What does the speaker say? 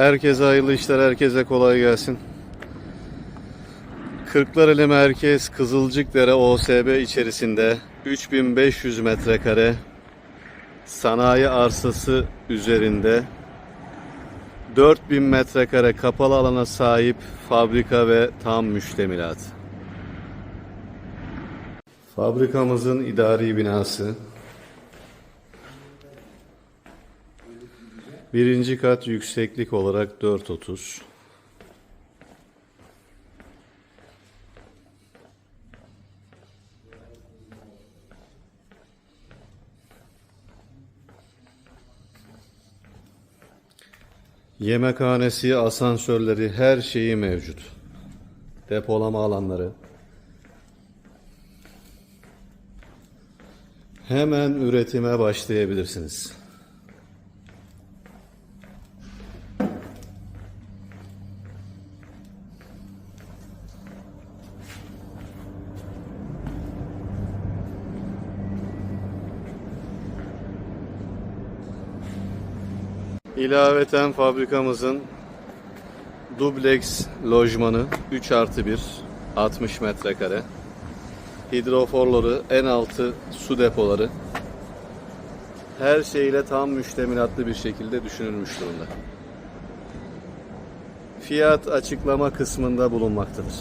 Herkese hayırlı işler, herkese kolay gelsin. Kırklareli Merkez Kızılcıkdere OSB içerisinde 3500 metrekare sanayi arsası üzerinde 4000 metrekare kapalı alana sahip fabrika ve tam müştemilat. Fabrikamızın idari binası. Birinci kat yükseklik olarak 4.30. Yemekhanesi, asansörleri, her şeyi mevcut. Depolama alanları. Hemen üretime başlayabilirsiniz. İlaveten fabrikamızın dubleks lojmanı 3 artı 1 60 metrekare. Hidroforları, en altı su depoları. Her şeyle tam müştemilatlı bir şekilde düşünülmüş durumda. Fiyat açıklama kısmında bulunmaktadır.